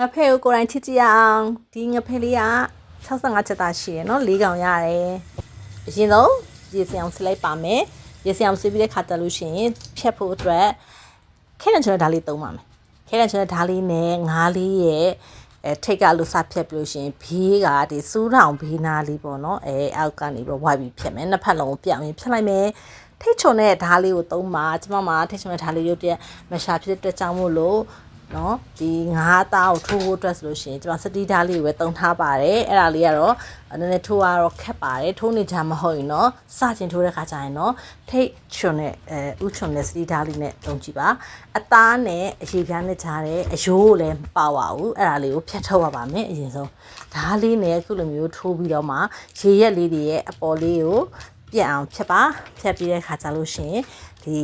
ငါဖဲကိုကိုယ်တိုင်ချစ်ကြည့်ရအောင်ဒီငဖဲလေးက65ချက်သားရှိရယ်နော်၄កောင်ရတယ်အရင်ဆုံးရေစင်အောင်ဆလိုက်ပါမယ်ရေစင်အောင်ဆပြီးတဲ့ခါတက်လို့ရှိရင်ဖြတ်ဖို့အတွက်ခဲနချင်တဲ့ဓာတ်လေးသုံးပါမယ်ခဲနချင်တဲ့ဓာတ်လေးနဲ့ငါးလေးရဲ့အဲထိတ်ကလို့စဖြတ်ပြီးလို့ရှိရင်ဘေးကဒီစူးထောင်ဘေးနာလေးပေါ့နော်အဲအောက်ကနေပြီးဝိုက်ပြီးဖြတ်မယ်နှစ်ဖက်လုံးကိုပြောင်းရင်ဖြတ်လိုက်မယ်ထိတ်ချုံတဲ့ဓာတ်လေးကိုသုံးပါကျမမှာထိတ်ချုံတဲ့ဓာတ်လေးရုပ်တရက်မရှာဖြစ်တဲ့အတွက်ကြောင့်မို့လို့ နော်ဒီငါးသားကိုထိုးဖို့အတွက်ဆိုလို့ရှိရင်ကျွန်မစတီးဓာတ်လေးကိုပဲတုံထားပါတယ်အဲ့ဒါလေးကတော့နည်းနည်းထိုးရတော့ခက်ပါတယ်ထိုးနေကြမဟုတ်ရင်တော့စကျင်ထိုးတဲ့ခါကျရင်တော့ထိတ်ချွန်နဲ့အဲဥချွန်နဲ့စတီးဓာတ်လေးနဲ့တုံကြည့်ပါအသားနဲ့အရေပြားနဲ့ကြားတဲ့အယိုးကိုလည်းမပါပါဘူးအဲ့ဒါလေးကိုဖြတ်ထုတ်ရပါမယ်အရင်ဆုံးဓာတ်လေးနဲ့အခုလိုမျိုးထိုးပြီးတော့မှရေရက်လေးတွေရဲ့အပေါ်လေးကိုပြတ်အောင်ဖြတ်ပါဖြတ်ပြီးတဲ့ခါကျလို့ရှိရင်ဒီ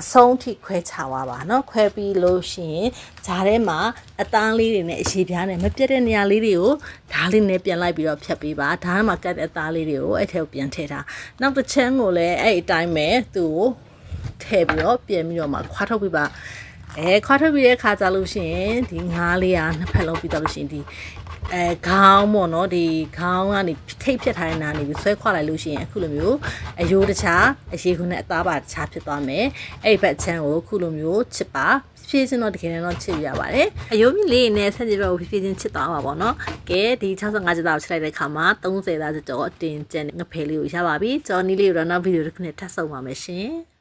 အဆုံးထိခွဲချသွားပါเนาะခွဲပြီးလို့ရှိရင်ဂျားထဲမှာအသားလေးတွေနဲ့အရေပြားနဲ့မပြတ်တဲ့နေရာလေးတွေကိုဓားလေးနဲ့ပြန်လိုက်ပြီးတော့ဖြတ်ပေးပါဓားမှာကတ်တဲ့အသားလေးတွေကိုအဲ့ထဲကိုပြန်ထည့်ထားနောက်တစ်ချမ်းကိုလည်းအဲ့အတိုင်းပဲသူ့ကိုထည့်ပြီးတော့ပြန်ပြီးတော့မှခွာထုတ်ပေးပါ အဲခွာထုတ်ပြီးတဲ့အခါကျလို့ရှိရင်ဒီငါးလေးကနှစ်ဖက်လုံးပြီးတော့လို့ရှိရင်ဒီအဲခေါင်းပေါ့နော်ဒီခေါင်းကနေထိတ်ဖြတ်ထားတဲ့နာနေပြီးဆွဲခွာလိုက်လို့ရှိရင်အခုလိုမျိုးအယိုးတခြားအရေခွနဲ့အသားပါတခြားဖြစ်သွားမယ်အဲ့ဒီဘက်ချမ်းကိုအခုလိုမျိုးချစ်ပါဖြည့်စင်တော့တကယ်တော့ချစ်ရပါတယ်အယိုးမြင့်လေးနဲ့ဆက်ကြည့်တော့ဖြည့်စင်ချစ်သွားပါပေါ့နော်ကဲဒီ65ကျသားကိုချစ်လိုက်တဲ့ခါမှာ30သားကျော်အတင်ကျန်ငဖယ်လေးကိုရပါပြီကျော်နီးလေးကိုတော့နောက်ဗီဒီယိုတစ်ခုနဲ့ထပ်ဆုံပါမယ်ရှင်